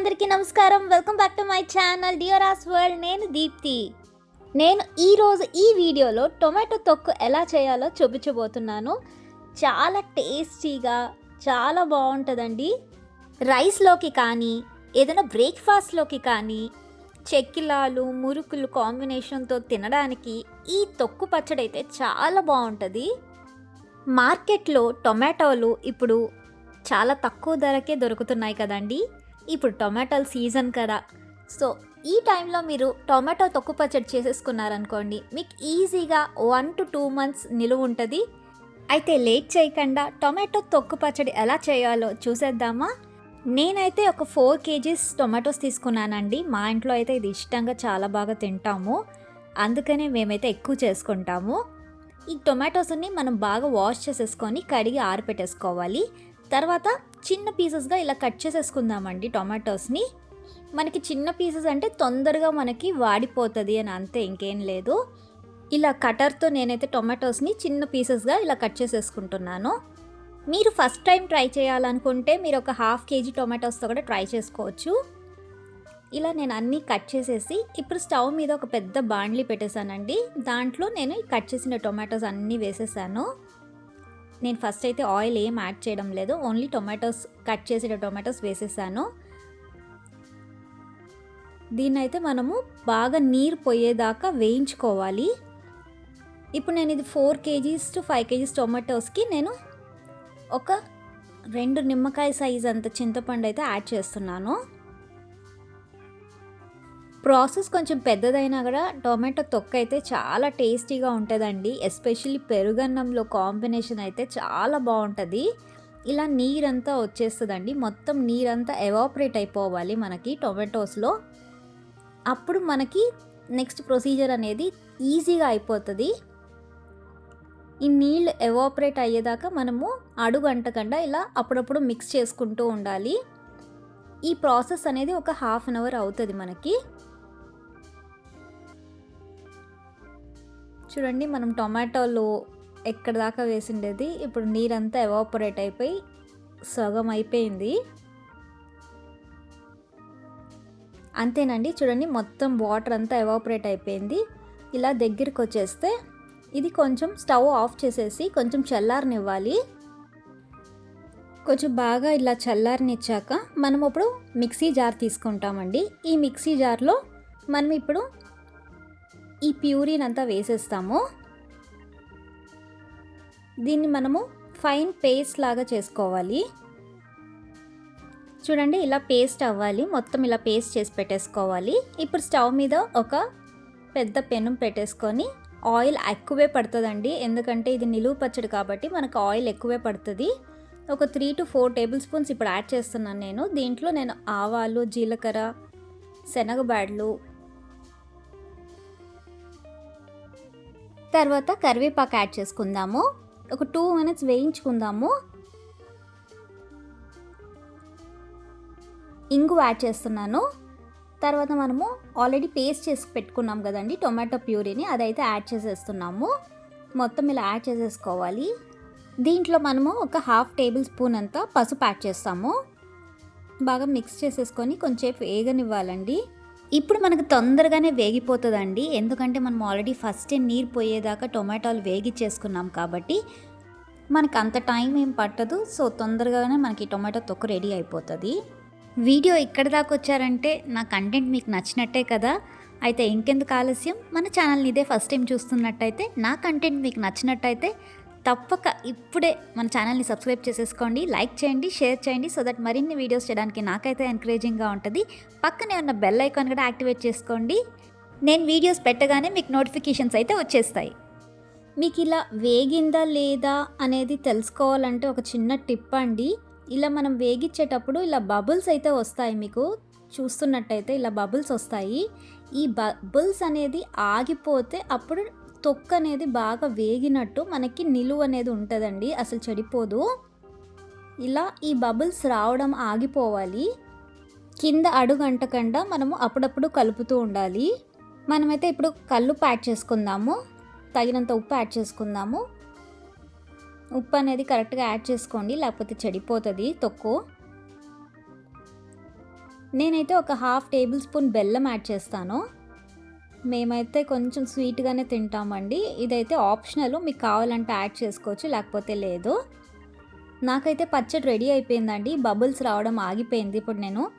అందరికీ నమస్కారం. Welcome back to my channel Deora's world నేను దీప్తి. నేను ఈరోజు ఈ వీడియోలో టొమాటో తొక్కు ఎలా చేయాలో చూపించబోతున్నాను. చాలా టేస్టీగా చాలా బాగుంటుందండి. రైస్లోకి కానీ ఏదైనా బ్రేక్ఫాస్ట్లోకి కానీ చెక్కిలాలు మురుకులు కాంబినేషన్తో తినడానికి ఈ తొక్కు పచ్చడి అయితే చాలా బాగుంటుంది. మార్కెట్లో టొమాటోలు ఇప్పుడు చాలా తక్కువ ధరకే దొరుకుతున్నాయి కదండీ. ఇప్పుడు టొమాటోల సీజన్ కదా. సో ఈ టైంలో మీరు టొమాటో తొక్కు పచ్చడి చేసేసుకున్నారనుకోండి మీకు ఈజీగా వన్ టు టూ మంత్స్ నిలువ ఉంటుంది. అయితే లేట్ చేయకుండా టొమాటో తొక్కు పచ్చడి ఎలా చేయాలో చూసేద్దామా? నేనైతే ఒక ఫోర్ కేజీస్ టొమాటోస్ తీసుకున్నానండి. మా ఇంట్లో అయితే ఇది ఇష్టంగా చాలా బాగా తింటాము. అందుకనే మేమైతే ఎక్కువ చేసుకుంటాము. ఈ టొమాటోస్ని మనం బాగా వాష్ చేసేసుకొని కడిగి ఆరిపెట్టేసుకోవాలి. తర్వాత చిన్న పీసెస్గా ఇలా కట్ చేసేసుకుందామండి టొమాటోస్ని. మనకి చిన్న పీసెస్ అంటే తొందరగా మనకి వాడిపోతుంది అని అంతే ఇంకేం లేదు. ఇలా కటర్తో నేనైతే టొమాటోస్ని చిన్న పీసెస్గా ఇలా కట్ చేసేసుకుంటున్నాను. మీరు ఫస్ట్ టైం ట్రై చేయాలనుకుంటే మీరు ఒక హాఫ్ కేజీ టొమాటోస్తో కూడా ట్రై చేసుకోవచ్చు. ఇలా నేను అన్నీ కట్ చేసేసి ఇప్పుడు స్టవ్ మీద ఒక పెద్ద బాండ్లీ పెట్టేశానండి. దాంట్లో నేను కట్ చేసిన టొమాటోస్ అన్నీ వేసేసాను. నేను ఫస్ట్ అయితే ఆయిల్ ఏం యాడ్ చేయడం లేదు. ఓన్లీ టొమాటోస్ కట్ చేసిన టొమాటోస్ వేసేసాను. దీన్నైతే మనము బాగా నీరు పోయేదాకా వేయించుకోవాలి. ఇప్పుడు నేను ఇది four KGs to five KGs టొమాటోస్కి నేను ఒక రెండు నిమ్మకాయ సైజ్ అంత చింతపండు అయితే యాడ్ చేస్తున్నాను. ప్రాసెస్ కొంచెం పెద్దదైనా కూడా టొమాటో తొక్క అయితే చాలా టేస్టీగా ఉంటుందండి. ఎస్పెషల్లీ పెరుగన్నంలో కాంబినేషన్ అయితే చాలా బాగుంటుంది. ఇలా నీరంతా వచ్చేస్తుందండి. మొత్తం నీరంతా ఎవాపరేట్ అయిపోవాలి మనకి టొమాటోస్లో. అప్పుడు మనకి నెక్స్ట్ ప్రొసీజర్ అనేది ఈజీగా అయిపోతుంది. ఈ నీళ్ళు ఎవాపరేట్ అయ్యేదాకా మనము అడుగు అంటకుండా ఇలా అప్పుడప్పుడు మిక్స్ చేసుకుంటూ ఉండాలి. ఈ ప్రాసెస్ అనేది ఒక హాఫ్ అన్ అవర్ అవుతుంది మనకి. చూడండి మనం టొమాటోలు ఎక్కడ దాకా వేసిండేది ఇప్పుడు నీరంతా ఎవాపరేట్ అయిపోయి సగం అయిపోయింది. అంతేనండి చూడండి మొత్తం వాటర్ అంతా ఎవాపరేట్ అయిపోయింది. ఇలా దగ్గరికి వచ్చేస్తే ఇది కొంచెం స్టవ్ ఆఫ్ చేసేసి కొంచెం చల్లారనివ్వాలి. కొంచెం బాగా ఇలా చల్లారనిచ్చాక మనం ఇప్పుడు మిక్సీ జార్ తీసుకుంటామండి. ఈ మిక్సీ జార్లో మనం ఇప్పుడు ఈ ప్యూరీని అంతా వేసేస్తాము. దీన్ని మనము ఫైన్ పేస్ట్ లాగా చేసుకోవాలి. చూడండి ఇలా పేస్ట్ అవ్వాలి. మొత్తం ఇలా పేస్ట్ చేసి పెట్టేసుకోవాలి. ఇప్పుడు స్టవ్ మీద ఒక పెద్ద పెనం పెట్టేసుకొని ఆయిల్ ఎక్కువే పడుతుందండి. ఎందుకంటే ఇది నిలువు పచ్చడి కాబట్టి మనకు ఆయిల్ ఎక్కువే పడుతుంది. ఒక three to four table spoons ఇప్పుడు యాడ్ చేస్తున్నాను నేను. దీంట్లో నేను ఆవాలు జీలకర్ర శనగబాడ్లు తర్వాత కరివేపాకు యాడ్ చేసుకుందాము. ఒక టూ మినిట్స్ వేయించుకుందాము. ఇంగు యాడ్ చేస్తున్నాను. తర్వాత మనము ఆల్రెడీ పేస్ట్ చేసి పెట్టుకున్నాం కదండి టొమాటో ప్యూరీని అదైతే యాడ్ చేసేస్తున్నాము. మొత్తం ఇలా యాడ్ చేసేసుకోవాలి. దీంట్లో మనము ఒక హాఫ్ టేబుల్ స్పూన్ అంతా పసుపు యాడ్ చేస్తాము. బాగా మిక్స్ చేసేసుకొని కొంచెం వేగనివ్వాలండి. ఇప్పుడు మనకు తొందరగానే వేగిపోతుందండి. ఎందుకంటే మనం ఆల్రెడీ ఫస్ట్ నీరు పోయేదాకా టొమాటోలు వేగిచ్చేసుకున్నాం కాబట్టి మనకు అంత టైం ఏం పట్టదు. సో తొందరగానే మనకి టొమాటో తొక్కు రెడీ అయిపోతుంది. వీడియో ఇక్కడ దాకా వచ్చారంటే నా కంటెంట్ మీకు నచ్చినట్టే కదా. అయితే ఇంకెందుకు ఆలస్యం? మన ఛానల్ని ఇదే ఫస్ట్ టైం చూస్తున్నట్టయితే నా కంటెంట్ మీకు నచ్చినట్టయితే తప్పక ఇప్పుడే మన ఛానల్ని సబ్స్క్రైబ్ చేసేసుకోండి లైక్ చేయండి షేర్ చేయండి సో దట్ మరిన్ని వీడియోస్ చేయడానికి నాకైతే ఎంకరేజింగ్గా ఉంటుంది. పక్కనే ఉన్న బెల్ ఐకాన్ కూడా యాక్టివేట్ చేసుకోండి. నేను వీడియోస్ పెట్టగానే మీకు నోటిఫికేషన్స్ అయితే వచ్చేస్తాయి. మీకు ఇలా వేగిందా లేదా అనేది తెలుసుకోవాలంటే ఒక చిన్న టిప్ అండి. ఇలా మనం వేగించేటప్పుడు ఇలా బబుల్స్ అయితే వస్తాయి మీకు. చూస్తున్నట్టయితే ఇలా బబుల్స్ వస్తాయి. ఈ బబుల్స్ అనేది ఆగిపోతే అప్పుడు తొక్క అనేది బాగా వేగినట్టు మనకి నిలువ అనేది ఉంటుందండి అసలు చెడిపోదు. ఇలా ఈ బబుల్స్ రావడం ఆగిపోవాలి. కింద అడుగంటకుండా మనము అప్పుడప్పుడు కలుపుతూ ఉండాలి. మనమైతే ఇప్పుడు కళ్ళు యాడ్ చేసుకుందాము తగినంత ఉప్పు యాడ్ చేసుకుందాము. ఉప్పు అనేది కరెక్ట్గా యాడ్ చేసుకోండి లేకపోతే చెడిపోతుంది తొక్కు. నేనైతే ఒక హాఫ్ టేబుల్ స్పూన్ బెల్లం యాడ్ చేస్తాను. మేమైతే కొంచెం స్వీట్గానే తింటామండి. ఇదైతే ఆప్షనల్. మీకు కావాలంటే యాడ్ చేసుకోవచ్చు లేకపోతే లేదు. నాకైతే పచ్చడి రెడీ అయిపోయిందండి. బబుల్స్ రావడం ఆగిపోయింది ఇప్పుడు నేను.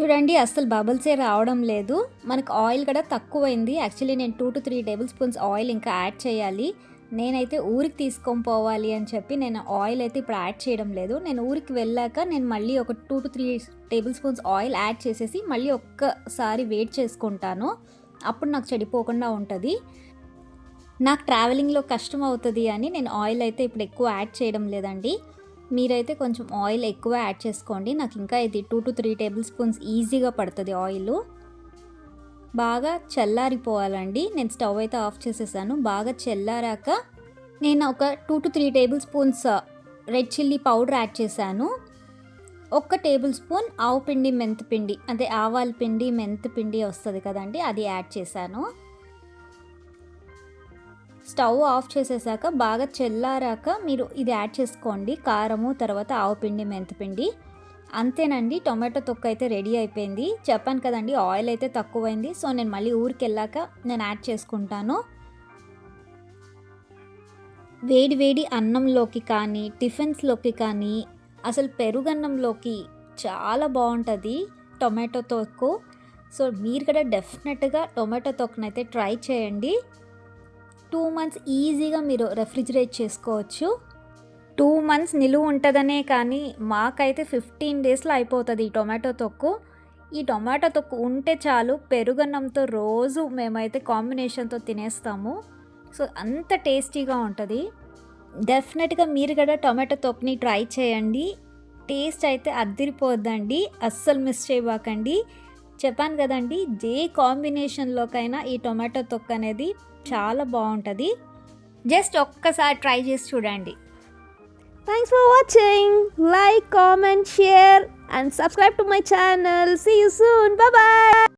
చూడండి అస్సలు బబుల్సే రావడం లేదు. మనకు ఆయిల్ కూడా తక్కువైంది. యాక్చువల్లీ నేను two to three tablespoons oil ఇంకా యాడ్ చేయాలి. నేనైతే ఊరికి తీసుకొని పోవాలి అని చెప్పి నేను ఆయిల్ అయితే ఇప్పుడు యాడ్ చేయడం లేదు. నేను ఊరికి వెళ్ళాక నేను మళ్ళీ ఒక two to three tablespoons oil add చేసేసి మళ్ళీ ఒక్కసారి వెయిట్ చేసుకుంటాను. అప్పుడు నాకు చెడిపోకుండా ఉంటుంది. నాకు ట్రావెలింగ్లో కష్టం అవుతుంది అని నేను ఆయిల్ అయితే ఇప్పుడు ఎక్కువ యాడ్ చేయడం లేదండి. మీరైతే కొంచెం ఆయిల్ ఎక్కువ యాడ్ చేసుకోండి. నాకు ఇంకా ఇది two to three table spoons ఈజీగా పడుతుంది ఆయిల్ బాగా చల్లారిపోవాలండి. నేను స్టవ్ అయితే ఆఫ్ చేసేసాను. బాగా చల్లారాక నేను ఒక two to three tablespoons red chilli powder add చేశాను. ఒక్క టేబుల్ స్పూన్ ఆవు పిండి మెంతిపిండి అదే ఆవాల పిండి మెంతిపిండి వస్తుంది కదండి అది యాడ్ చేశాను. స్టవ్ ఆఫ్ చేసేసాక బాగా చెల్లారాక మీరు ఇది యాడ్ చేసుకోండి. కారము తర్వాత ఆవు పిండి మెంతిపిండి అంతేనండి టొమాటో తొక్క అయితే రెడీ అయిపోయింది. చెప్పాను కదండి ఆయిల్ అయితే తక్కువైంది. సో నేను మళ్ళీ ఊరికి వెళ్ళాక నేను యాడ్ చేసుకుంటాను. వేడి వేడి అన్నంలోకి కానీ టిఫిన్స్లోకి కానీ అసలు పెరుగన్నంలోకి చాలా బాగుంటుంది టొమాటో తొక్కు. సో మీరు కూడా డెఫినెట్గా టొమాటో తొక్కునైతే ట్రై చేయండి. టూ మంత్స్ ఈజీగా మీరు రెఫ్రిజిరేట్ చేసుకోవచ్చు. టూ మంత్స్ నిలువ ఉంటుందనే కానీ మాకైతే ఫిఫ్టీన్ డేస్లో అయిపోతుంది ఈ టొమాటో తొక్కు. ఈ టొమాటో తొక్కు ఉంటే చాలు పెరుగన్నంతో రోజు మేమైతే కాంబినేషన్తో తినేస్తాము. సో అంత టేస్టీగా ఉంటుంది. డెఫినెట్గా మీరు కూడా టొమాటో తొక్కుని ట్రై చేయండి. టేస్ట్ అయితే అద్దిరిపోద్దండి అస్సలు మిస్ చేయబాకండి. చెప్పాను కదండి ఏ కాంబినేషన్లోకైనా ఈ టొమాటో తొక్కు అనేది చాలా బాగుంటుంది. జస్ట్ ఒక్కసారి ట్రై చేసి చూడండి. Thanks for watching like comment share and subscribe to my channel see you soon bye.